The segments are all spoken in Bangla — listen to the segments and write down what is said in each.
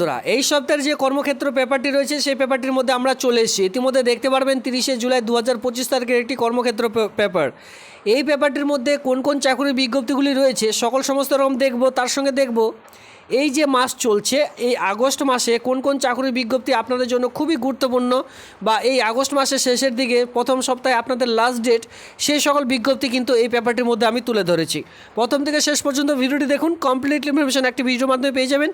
বন্ধুরা, এই সপ্তাহের যে কর্মক্ষেত্র পেপারটি রয়েছে, সেই পেপারটির মধ্যে আমরা চলে এসেছি। ইতিমধ্যে দেখতে পারবেন তিরিশে জুলাই দু হাজার পঁচিশ তারিখের একটি কর্মক্ষেত্র পেপার। এই পেপারটির মধ্যে কোন কোন চাকরির বিজ্ঞপ্তিগুলি রয়েছে, সকল সমস্ত রকম দেখব, তার সঙ্গে দেখব। এই যে মাস চলছে, এই আগস্ট মাসে কোন কোন চাকরির বিজ্ঞপ্তি আপনাদের জন্য খুবই গুরুত্বপূর্ণ বা এই আগস্ট মাসের শেষের দিকে প্রথম সপ্তাহে আপনাদের লাস্ট ডেট সেই সকল বিজ্ঞপ্তি কিন্তু এই পেপারটির মধ্যে আমি তুলে ধরেছি। প্রথম থেকে শেষ পর্যন্ত ভিডিওটি দেখুন কমপ্লিট ইনফরমেশন একটি ভিডিওর মাধ্যমে পেয়ে যাবেন।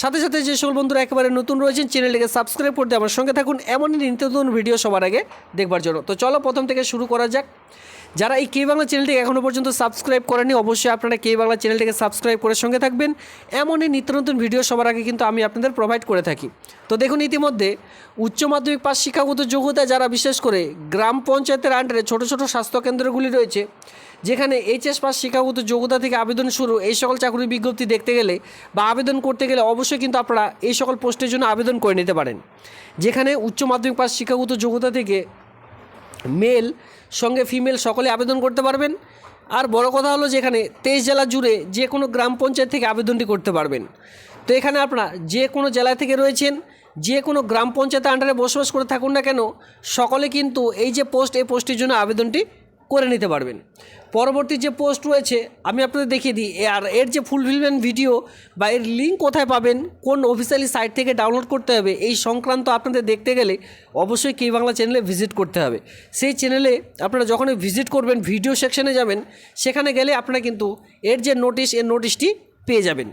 সাথে সাথে যে সকল বন্ধুরা একেবারে নতুন রয়েছেন চ্যানেলটিকে সাবস্ক্রাইব করতে আমার সঙ্গে থাকুন। এমনই নিত্য নতুন ভিডিও সবার আগে দেখবার জন্য। তো চলো প্রথম থেকে শুরু করা যাক। যারা এই কে বাংলা চ্যানেলটিকে এখনও পর্যন্ত সাবস্ক্রাইব করেনি অবশ্যই আপনারা কে বাংলা চ্যানেলটিকে সাবস্ক্রাইব করে সঙ্গে থাকবেন। এমনই নিত্য নতুন ভিডিও সবার আগে কিন্তু আমি আপনাদের প্রোভাইড করে থাকি। তো দেখুন, ইতিমধ্যে উচ্চ মাধ্যমিক পাশ শিক্ষাগত যোগ্যতা যারা বিশেষ করে গ্রাম পঞ্চায়েতের আন্ডারে ছোট ছোট স্বাস্থ্যকেন্দ্রগুলি রয়েছে, যেখানে এইচএস পাস শিক্ষাগত যোগ্যতা থেকে আবেদন শুরু, এই সকল চাকরির বিজ্ঞপ্তি দেখতে গেলে বা আবেদন করতে গেলে অবশ্যই কিন্তু আপনারা এই সকল পোস্টের জন্য আবেদন করে নিতে পারেন। যেখানে উচ্চ মাধ্যমিক পাস শিক্ষাগত যোগ্যতা থেকে মেল, সঙ্গে ফিমেল সকলে আবেদন করতে পারবেন। আর বড় কথা হলো যেখানে তেইশ জেলা জুড়ে যে কোনো গ্রাম পঞ্চায়েত থেকে আবেদনটি করতে পারবেন। তো এখানে আপনারা যে কোনো জেলা থেকে রয়েছেন, যে কোনো গ্রাম পঞ্চায়েতের আন্ডারে বসবাস করে থাকুন না কেন, সকলে কিন্তু এই যে পোস্ট এই পোস্টের জন্য আবেদনটি করে নিতে পারবেন। পরবর্তী যে পোস্ট রয়েছে, আমি আপনাদের দেখিয়ে দিই। আর এর যে ফুলফিলমেন্ট ভিডিও বা এর লিঙ্ক কোথায় পাবেন, কোন অফিসিয়ালি সাইট থেকে ডাউনলোড করতে হবে, এই সংক্রান্ত আপনাদের দেখতে গেলে অবশ্যই কে বাংলা চ্যানেলে ভিজিট করতে হবে। সেই চ্যানেলে আপনারা যখনই ভিজিট করবেন ভিডিও সেকশনে যাবেন, সেখানে গেলে আপনারা কিন্তু এর যে নোটিশ এর নোটিশটি পেয়ে যাবেন।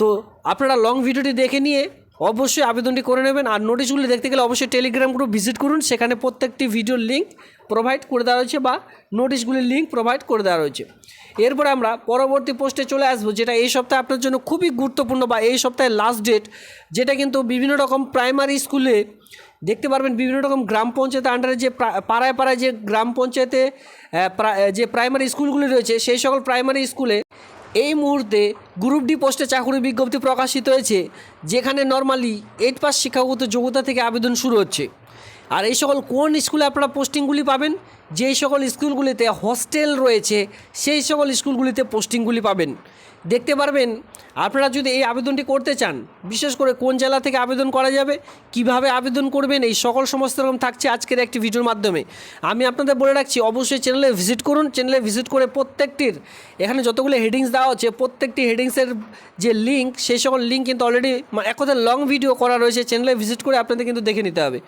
তো আপনারা লং ভিডিওটি দেখে নিয়ে অবশ্যই আবেদনটি করে নেবেন আর নোটিশগুলি দেখতে গেলে অবশ্যই টেলিগ্রাম গ্রুপ ভিজিট করুন। সেখানে প্রত্যেকটি ভিডিওর লিঙ্ক প্রোভাইড করে দেওয়া হয়েছে বা নোটিশগুলির লিঙ্ক প্রোভাইড করে দেওয়া রয়েছে। এরপরে আমরা পরবর্তী পোস্টে চলে আসব, যেটা এই সপ্তাহে আপনার জন্য খুবই গুরুত্বপূর্ণ বা এই সপ্তাহে লাস্ট ডেট যেটা কিন্তু বিভিন্ন রকম প্রাইমারি স্কুলে দেখতে পারবেন, বিভিন্ন রকম গ্রাম পঞ্চায়েতের আন্ডারে যে পাড়ায় পাড়ায় যে গ্রাম পঞ্চায়েতে যে প্রাইমারি স্কুলগুলি রয়েছে, সেই সকল প্রাইমারি স্কুলে এই মুহূর্তে গ্রুপ ডি পোস্টে চাকরির বিজ্ঞপ্তি প্রকাশিত হয়েছে, যেখানে নর্মালি এইট পাস শিক্ষাগত যোগ্যতা থেকে আবেদন শুরু হচ্ছে। আর এই সকল কোন স্কুলে আপনারা পোস্টিংগুলি পাবেন? যেই সকল স্কুলগুলিতে হস্টেল রয়েছে, সেই সকল স্কুলগুলিতে পোস্টিংগুলি পাবেন। দেখতে পারবেন, আপনারা যদি এই আবেদনটি করতে চান, বিশেষ করে কোন জেলা থেকে আবেদন করা যাবে, কীভাবে আবেদন করবেন, এই সকল সমস্ত রকম থাকছে আজকের একটি ভিডিওর মাধ্যমে। আমি আপনাদের বলে রাখছি, অবশ্যই চ্যানেলে ভিজিট করুন। চ্যানেলে ভিজিট করে প্রত্যেকটির, এখানে যতগুলো হেডিংস দেওয়া হচ্ছে, প্রত্যেকটি হেডিংসের যে লিঙ্ক সেই সকল লিঙ্ক কিন্তু অলরেডি এক কথায় লং ভিডিও করা রয়েছে। চ্যানেলে ভিজিট করে আপনাদের কিন্তু দেখে নিতে হবে।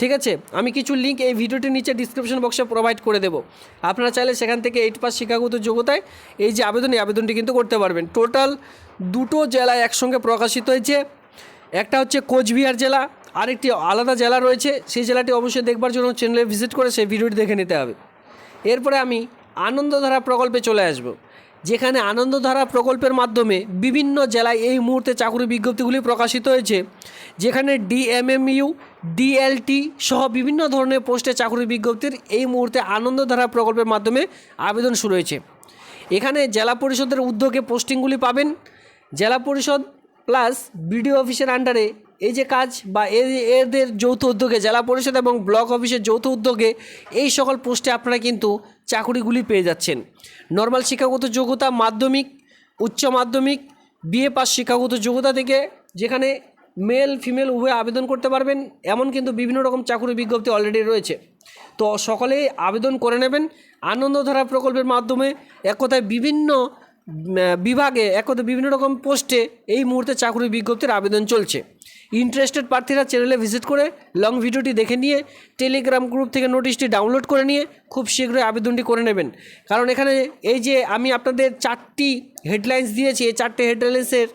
ঠিক আছে? আমি কিছু লিঙ্ক এই ভিডিওটির নিচে ডিসক্রিপশন বক্সে প্রোভাইড করে দেবো। আপনারা চাইলে সেখান থেকে এইট পাস শিক্ষাগত যোগ্যতায় এই যে আবেদন, এই আবেদনটি কিন্তু করতে পারবেন। টোটাল দুটো জেলায় একসঙ্গে প্রকাশিত হয়েছে। একটা হচ্ছে কোচবিহার জেলা, আরেকটি আলাদা জেলা রয়েছে। সেই জেলাটি অবশ্যই দেখবার জন্য চ্যানেলে ভিজিট করে সেই ভিডিওটি দেখে নিতে হবে। এরপরে আমি আনন্দধারা প্রকল্পে চলে আসব। যেখানে আনন্দধারা প্রকল্পের মাধ্যমে বিভিন্ন জেলায় এই মুহূর্তে চাকরি বিজ্ঞপ্তিগুলি প্রকাশিত হয়েছে। যেখানে ডিএমএমইউ ডিএলটি সহ বিভিন্ন ধরনের পোস্টে চাকরি বিজ্ঞপ্তির এই মুহূর্তে আনন্দধারা প্রকল্পের মাধ্যমে আবেদন শুরু হয়েছে। এখানে জেলা পরিষদের উদ্যোগে পোস্টিংগুলি পাবেন। জেলা পরিষদ প্লাস বিডিও অফিসের আন্ডারে এই যে কাজ বা এদের যৌথ উদ্যোগে, জেলা পরিষদ এবং ব্লক অফিসের যৌথ উদ্যোগে এই সকল পোস্টে আপনারা কিন্তু চাকুরিগুলি পেয়ে যাচ্ছেন। নর্মাল শিক্ষাগত যোগ্যতা মাধ্যমিক, উচ্চ মাধ্যমিক, বিএ পাস শিক্ষাগত যোগ্যতা থেকে যেখানে মেল, ফিমেল উভয় আবেদন করতে পারবেন, এমন কিন্তু বিভিন্ন রকম চাকুরি বিজ্ঞপ্তি অলরেডি রয়েছে। তো সকলেই আবেদন করে নেবেন। আনন্দধারা প্রকল্পের মাধ্যমে এক কথায় বিভিন্ন বিভাগে, এক বিভিন্ন রকম পোস্টে এই মুহূর্তে চাকরি বিজ্ঞপ্তির আবেদন চলছে। ইন্টারেস্টেড প্রার্থীরা চ্যানেলে ভিজিট করে লং ভিডিওটি দেখে নিয়ে টেলিগ্রাম গ্রুপ থেকে নোটিশটি ডাউনলোড করে নিয়ে খুব শীঘ্রই আবেদনটি করে নেবেন। কারণ এখানে এই যে আমি আপনাদের চারটি হেডলাইন্স দিয়েছি, এই চারটে হেডলাইন্সের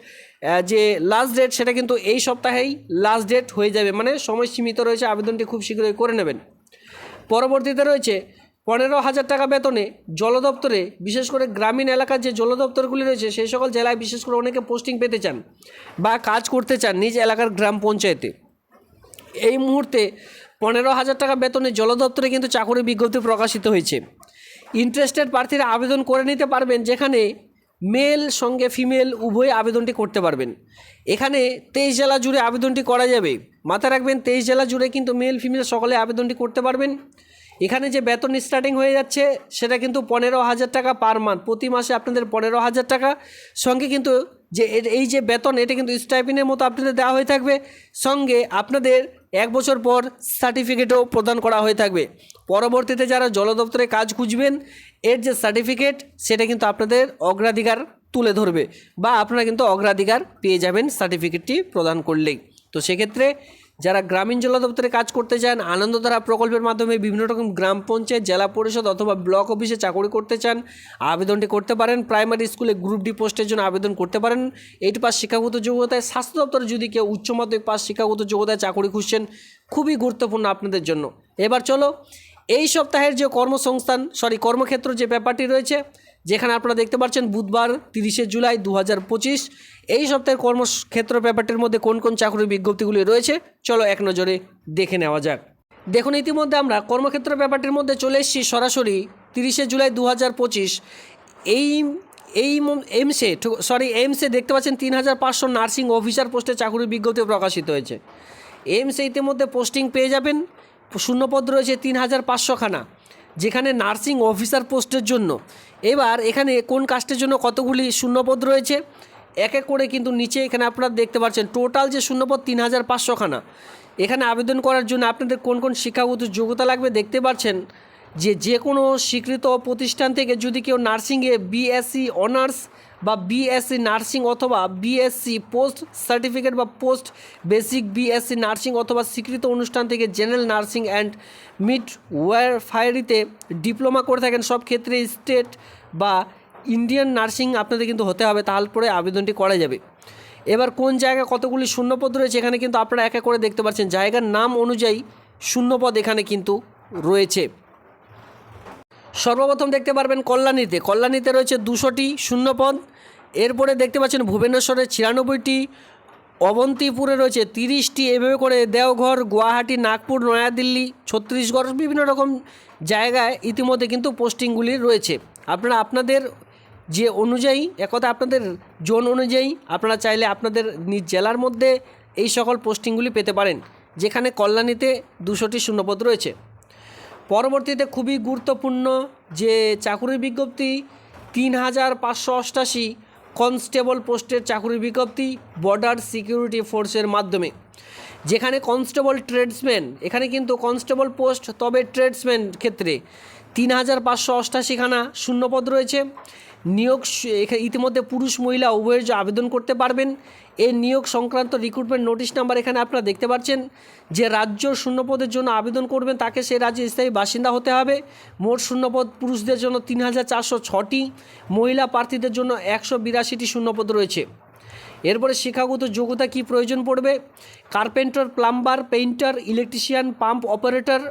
যে লাস্ট ডেট সেটা কিন্তু এই সপ্তাহেই লাস্ট ডেট হয়ে যাবে। মানে সময় সীমিত রয়েছে, আবেদনটি খুব শীঘ্রই করে নেবেন। পরবর্তীতে রয়েছে পনেরো হাজার টাকা বেতনে জল দপ্তরে, বিশেষ করে গ্রামীণ এলাকার যে জল দপ্তরগুলি রয়েছে, সেই সকল জেলায় বিশেষ করে অনেকে পোস্টিং পেতে চান বা কাজ করতে চান নিজ এলাকার গ্রাম পঞ্চায়েতে। এই মুহূর্তে পনেরো হাজার টাকা বেতনে জল দপ্তরে কিন্তু চাকরি বিজ্ঞপ্তি প্রকাশিত হয়েছে। ইন্টারেস্টেড প্রার্থীরা আবেদন করে নিতে পারবেন, যেখানে মেল সঙ্গে ফিমেল উভয় আবেদনটি করতে পারবেন। এখানে তেইশ জেলা জুড়ে আবেদনটি করা যাবে। মাথায় রাখবেন, তেইশ জেলা জুড়ে কিন্তু মেল, ফিমেল সকলে আবেদনটি করতে পারবেন। এখানে যে বেতন স্টার্টিং হয়ে যাচ্ছে, সেটা কিন্তু পনেরো হাজার টাকা পার মান্থ প্রতি মাসে আপনাদের পনেরো হাজার টাকা। সঙ্গে কিন্তু যে এই যে বেতন, এটা কিন্তু স্টাইপিনের মতো আপনাদের দেওয়া হয়ে থাকবে। সঙ্গে আপনাদের এক বছর পর সার্টিফিকেটও প্রদান করা হয়ে থাকবে। পরবর্তীতে যারা জল দপ্তরে কাজ খুঁজবেন, এর যে সার্টিফিকেট সেটা কিন্তু আপনাদের অগ্রাধিকার তুলে ধরবে বা আপনারা কিন্তু অগ্রাধিকার পেয়ে যাবেন সার্টিফিকেটটি প্রদান করলেই। তো সেক্ষেত্রে যারা গ্রামীণ জল দপ্তরে কাজ করতে চান আনন্দধারা প্রকল্পের মাধ্যমে বিভিন্ন রকম গ্রাম পঞ্চায়েত, জেলা পরিষদ অথবা ব্লক অফিসে চাকরি করতে চান, আবেদনটি করতে পারেন। প্রাইমারি স্কুলে গ্রুপ ডি পোস্টের জন্য আবেদন করতে পারেন। এইট পাস শিক্ষাগত যোগ্যতায়, স্বাস্থ্য দপ্তরে যদি কেউ উচ্চ মাধ্যমিক পাস শিক্ষাগত যোগ্যতায় চাকরি খুঁজছেন, খুবই গুরুত্বপূর্ণ আপনাদের জন্য। এবার চলো, এই সপ্তাহের যে কর্মসংস্থান সরি কর্মক্ষেত্র যে ব্যাপারটি রয়েছে যেখানে আপনারা দেখতে পাচ্ছেন বুধবার তিরিশে জুলাই দু হাজার পঁচিশ। এই সপ্তাহের কর্মক্ষেত্র ব্যাপারটির মধ্যে কোন কোন চাকরির বিজ্ঞপ্তিগুলি রয়েছে, চলো এক নজরে দেখে নেওয়া যাক। দেখুন, ইতিমধ্যে আমরা কর্মক্ষেত্র ব্যাপারটির মধ্যে চলে এসেছি সরাসরি তিরিশে জুলাই দু হাজার পঁচিশ। এই এই এইমসে সরি এইমসে দেখতে পাচ্ছেন তিন হাজার পাঁচশো নার্সিং অফিসার পোস্টে চাকরির বিজ্ঞপ্তি প্রকাশিত হয়েছে। এইমসে ইতিমধ্যে পোস্টিং পেয়ে যাবেন। শূন্যপদ রয়েছে তিন হাজার পাঁচশোখানা যেখানে নার্সিং অফিসার পোস্টের জন্য। এবার এখানে কোন কাস্টের জন্য কতগুলি শূন্যপদ রয়েছে? এক এক করে কিন্তু নিচে এখানে আপনারা দেখতে পাচ্ছেন, টোটাল যে শূন্যপদ তিন হাজার পাঁচশোখানা এখানে আবেদন করার জন্য আপনাদের কোন কোন শিক্ষাগত যোগ্যতা লাগবে দেখতে পাচ্ছেন। যে যে কোনো স্বীকৃত প্রতিষ্ঠান থেকে যদি কেউ নার্সিংয়ে বিএসসি অনার্স বা বিএসসি নার্সিং অথবা বিএসসি পোস্ট সার্টিফিকেট বা পোস্ট বেসিক বিএসসি নার্সিং অথবা স্বীকৃত অনুষ্ঠান থেকে জেনারেল নার্সিং অ্যান্ড মিড ওয়ার ফায়ারিতে ডিপ্লোমা করে থাকেন, সব ক্ষেত্রে স্টেট বা ইন্ডিয়ান নার্সিং আপনাদের কিন্তু হতে হবে, তারপরে আবেদনটি করা যাবে। এবার কোন জায়গায় কতগুলি শূন্যপদ রয়েছে এখানে কিন্তু আপনারা এক করে দেখতে পাচ্ছেন। জায়গার নাম অনুযায়ী শূন্যপদ এখানে কিন্তু রয়েছে। সর্বপ্রথম দেখতে পারবেন কল্যাণীতে। কল্যাণীতে রয়েছে দুশোটি শূন্যপদ। এরপরে দেখতে পাচ্ছেন ভুবনেশ্বরে ছিয়ানব্বইটি, অবন্তিপুরে রয়েছে তিরিশটি। এভাবে করে দেওঘর, গুয়াহাটি, নাগপুর, নয়াদিল্লি, ছত্তিশগড় বিভিন্ন রকম জায়গায় ইতিমধ্যে কিন্তু পোস্টিংগুলি রয়েছে। আপনারা আপনাদের যে অনুযায়ী, একথা আপনাদের জোন অনুযায়ী আপনারা চাইলে আপনাদের নিজ জেলার মধ্যে এই সকল পোস্টিংগুলি পেতে পারেন, যেখানে কল্যাণীতে দুশোটি শূন্যপদ রয়েছে। পরবর্তীতে খুবই গুরুত্বপূর্ণ যে চাকুরি বিজ্ঞপ্তি, তিন হাজার পাঁচশো অষ্টাশি কনস্টেবল পোস্টের চাকুরি বিজ্ঞপ্তি বর্ডার সিকিউরিটি ফোর্সের মাধ্যমে। যেখানে কনস্টেবল ট্রেডসম্যান, এখানে কিন্তু কনস্টেবল পোস্ট, তবে ট্রেডসম্যান ক্ষেত্রে তিন হাজার পাঁচশো অষ্টাশিখানা শূন্যপদ রয়েছে। নিয়োগ ইতিমধ্যে পুরুষ মহিলা উভয়ের আবেদন করতে পারবেন এই নিয়োগ সংক্রান্ত রিক্রুটমেন্ট নোটিশ নাম্বার এখানে আপনারা দেখতে পাচ্ছেন যে রাজ্য শূন্যপদের জন্য আবেদন করবেন, তাকে সেই রাজ্যে স্থায়ী বাসিন্দা হতে হবে। মোট শূন্যপদ পুরুষদের জন্য তিন হাজার চারশো ছটি, মহিলা প্রার্থীদের জন্য একশো বিরাশিটি শূন্যপদ রয়েছে। এরপরে শিক্ষাগত যোগ্যতা কি প্রয়োজন পড়বে? Carpenter, plumber, painter, electrician, pump operator,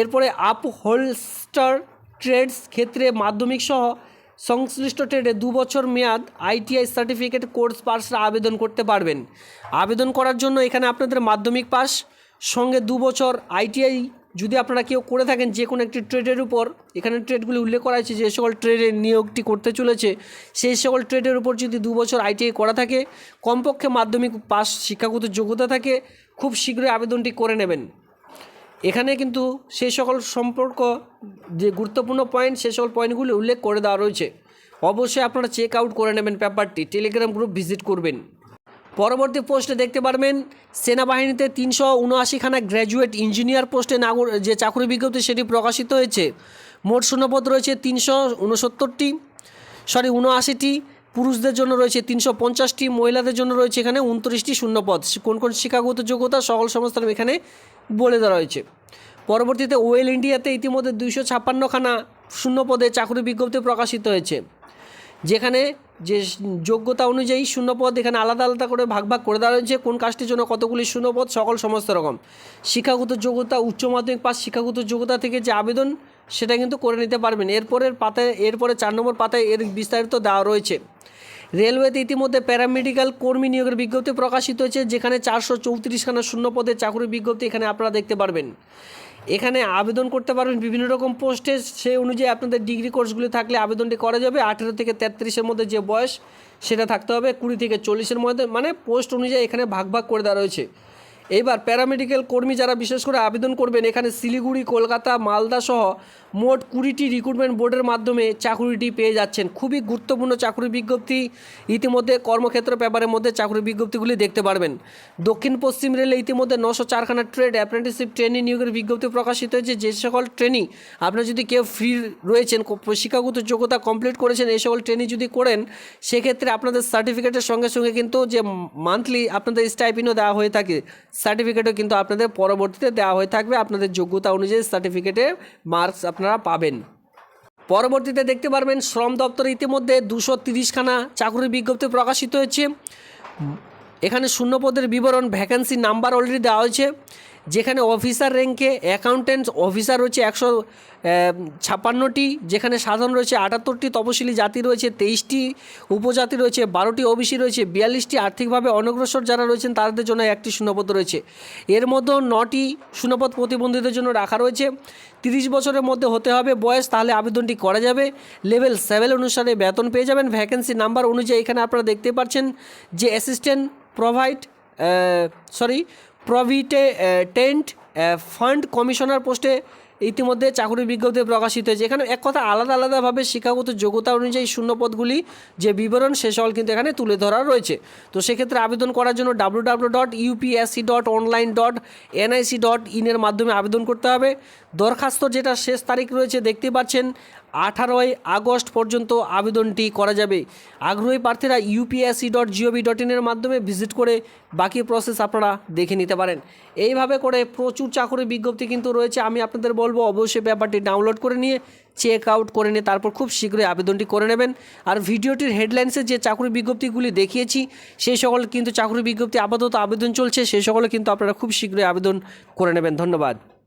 এরপরে আপ হোলস্টার ট্রেডস ক্ষেত্রে মাধ্যমিক সহ সংশ্লিষ্ট ট্রেডে দু বছর মেয়াদ আইটিআই সার্টিফিকেট কোর্স পাসরা আবেদন করতে পারবেন। আবেদন করার জন্য এখানে আপনাদের মাধ্যমিক পাস, সঙ্গে দু বছর আইটিআই যদি আপনারা কেউ করে থাকেন যে কোনো একটি ট্রেডের উপর, এখানে ট্রেডগুলি উল্লেখ করা হয়েছে যে সকল ট্রেডের নিয়োগটি করতে চলেছে। সেই সকল ট্রেডের উপর যদি দু বছর আইটিআই করা থাকে, কমপক্ষে মাধ্যমিক পাস শিক্ষাগত যোগ্যতা থাকে, খুব শীঘ্রই আবেদনটি করে নেবেন। এখানে কিন্তু সেই সকল সম্পর্ক যে গুরুত্বপূর্ণ পয়েন্ট সেই সকল পয়েন্টগুলি উল্লেখ করে দেওয়া রয়েছে। অবশ্যই আপনারা চেক আউট করে নেবেন পেপারটি টেলিগ্রাম গ্রুপ ভিজিট করবেন। পরবর্তী পোস্টে দেখতে পারবেন, সেনাবাহিনীতে তিনশো উনআশিখানা গ্র্যাজুয়েট ইঞ্জিনিয়ার পোস্টে নাগর যে চাকরি বিজ্ঞপ্তি সেটি প্রকাশিত হয়েছে। মোট শূন্যপদ রয়েছে তিনশো উনসত্তরটি সরি উনআশিটি। পুরুষদের জন্য রয়েছে তিনশো পঞ্চাশটি, মহিলাদের জন্য রয়েছে এখানে উনত্রিশটি শূন্যপদ। কোন কোন শিক্ষাগত যোগ্যতা সকল সমস্ত এখানে বলে দেওয়া রয়েছে। পরবর্তীতে ওয়েল ইন্ডিয়াতে ইতিমধ্যে দুইশো ছাপ্পান্নখানা শূন্যপদে চাকরি বিজ্ঞপ্তি প্রকাশিত হয়েছে। যেখানে যে যোগ্যতা অনুযায়ী শূন্যপদ এখানে আলাদা আলাদা করে ভাগ ভাগ করে দেওয়া হয়েছে কোন কাজটির জন্য কতগুলি শূন্যপদ? সকল সমস্ত রকম। শিক্ষাগত যোগ্যতা, উচ্চ মাধ্যমিক পাস, শিক্ষাগত যোগ্যতা থেকে যে আবেদন সেটা কিন্তু করে নিতে পারবেন। এরপরের পাতায়, এরপরে চার নম্বর পাতায় এর বিস্তারিত দেওয়া রয়েছে। রেলওয়েতে ইতিমধ্যে প্যারামেডিক্যাল কর্মী নিয়োগের বিজ্ঞপ্তি প্রকাশিত হয়েছে, যেখানে চারশো চৌত্রিশখানা শূন্য পদের চাকরির বিজ্ঞপ্তি এখানে আপনারা দেখতে পারবেন। এখানে আবেদন করতে পারবেন বিভিন্ন রকম পোস্টে, সেই অনুযায়ী আপনাদের ডিগ্রি কোর্সগুলি থাকলে আবেদনটি করা যাবে। আঠেরো থেকে তেত্রিশের মধ্যে যে বয়স, সেটা থাকতে হবে। কুড়ি থেকে চল্লিশের মধ্যে মানে পোস্ট অনুযায়ী এখানে ভাগ ভাগ করে দেওয়া রয়েছে। এইবার প্যারামেডিক্যাল কর্মী যারা বিশেষ করে আবেদন করবেন, এখানে শিলিগুড়ি, কলকাতা, মালদা সহ মোট কুড়িটি রিক্রুটমেন্ট বোর্ডের মাধ্যমে চাকুরিটি পেয়ে যাচ্ছেন। খুবই গুরুত্বপূর্ণ চাকরি বিজ্ঞপ্তি। ইতিমধ্যে কর্মক্ষেত্র পেপারের মধ্যে চাকরি বিজ্ঞপ্তিগুলি দেখতে পারবেন। দক্ষিণ পশ্চিম রেলে ইতিমধ্যে নশো চারখানা ট্রেড অ্যাপ্রেন্টিসশিপ ট্রেনিং নিয়োগের বিজ্ঞপ্তি প্রকাশিত হয়েছে। যে সকল ট্রেনিং আপনার যদি কেউ ফ্রি রয়েছেন শিক্ষাগত যোগ্যতা কমপ্লিট করেছেন, এই সকল ট্রেনিং যদি করেন, সেক্ষেত্রে আপনাদের সার্টিফিকেটের সঙ্গে সঙ্গে কিন্তু যে মান্থলি আপনাদের স্টাইপিনও দেওয়া হয়ে থাকে। সার্টিফিকেটও কিন্তু আপনাদের পরবর্তীতে দেওয়া হয়ে থাকবে। আপনাদের যোগ্যতা অনুযায়ী সার্টিফিকেটে মার্কস আপনারা পাবেন। পরবর্তীতে দেখতে পারবেন, শ্রম দপ্তর ইতিমধ্যে দুশো তিরিশখানা চাকরির বিজ্ঞপ্তি প্রকাশিত হয়েছে। এখানে শূন্যপদের বিবরণ ভ্যাকেন্সি নাম্বার অলরেডি দেওয়া হয়েছে। যেখানে অফিসার র্যাঙ্কে অ্যাকাউন্টেন্ট অফিসার রয়েছে একশো ছাপ্পান্নটি, যেখানে সাধারণ রয়েছে আটাত্তরটি, তপশিলি জাতি রয়েছে তেইশটি, উপজাতি রয়েছে বারোটি, ওবিসি রয়েছে বিয়াল্লিশটি, আর্থিকভাবে অনগ্রসর যারা রয়েছেন তাদের জন্য একটি শূন্যপদ রয়েছে। এর মধ্যে নটি শূন্যপদ প্রতিবন্ধীদের জন্য রাখা রয়েছে। তিরিশ বছরের মধ্যে হতে হবে বয়স, তাহলে আবেদনটি করা যাবে। লেভেল সেভেন অনুসারে বেতন পেয়ে যাবেন। ভ্যাকেন্সি নাম্বার অনুযায়ী এখানে আপনারা দেখতে পাচ্ছেন যে assistant provide sorry provident fund commissioner পোস্টে ইতিমধ্যে চাকরির বিজ্ঞপ্তি প্রকাশিত হয়েছে। এখানে এক কথা আলাদা আলাদাভাবে শিক্ষাগত যোগ্যতা অনুযায়ী শূন্যপদগুলি যে বিবরণ, সে সকল কিন্তু এখানে তুলে ধরা রয়েছে। তো সেক্ষেত্রে আবেদন করার জন্য W W dot UPSC dot online dot NIC dot ইনের মাধ্যমে আবেদন করতে হবে। দরখাস্ত যেটা শেষ তারিখ রয়েছে দেখতে পাচ্ছেন। আঠারোই আগস্ট পর্যন্ত আবেদনটি করা যাবে। আগ্রহী প্রার্থীরা ইউপিএসসি ডট জিওভি ডট ইনের মাধ্যমে ভিজিট করে বাকি প্রসেস আপনারা দেখে নিতে পারেন। এইভাবে করে প্রচুর চাকরি বিজ্ঞপ্তি কিন্তু রয়েছে। আমি আপনাদের বলব, অবশ্যই ব্যাপারটি ডাউনলোড করে নিয়ে চেক আউট করে নিয়ে, তারপর খুব শীঘ্রই আবেদনটি করে নেবেন। আর ভিডিওটির হেডলাইন্সে যে চাকরি বিজ্ঞপ্তিগুলি দেখিয়েছি, সেই সকল কিন্তু চাকরি বিজ্ঞপ্তি আপাতত আবেদন চলছে। সেই সকলে কিন্তু আপনারা খুব শীঘ্রই আবেদন করে নেবেন। ধন্যবাদ।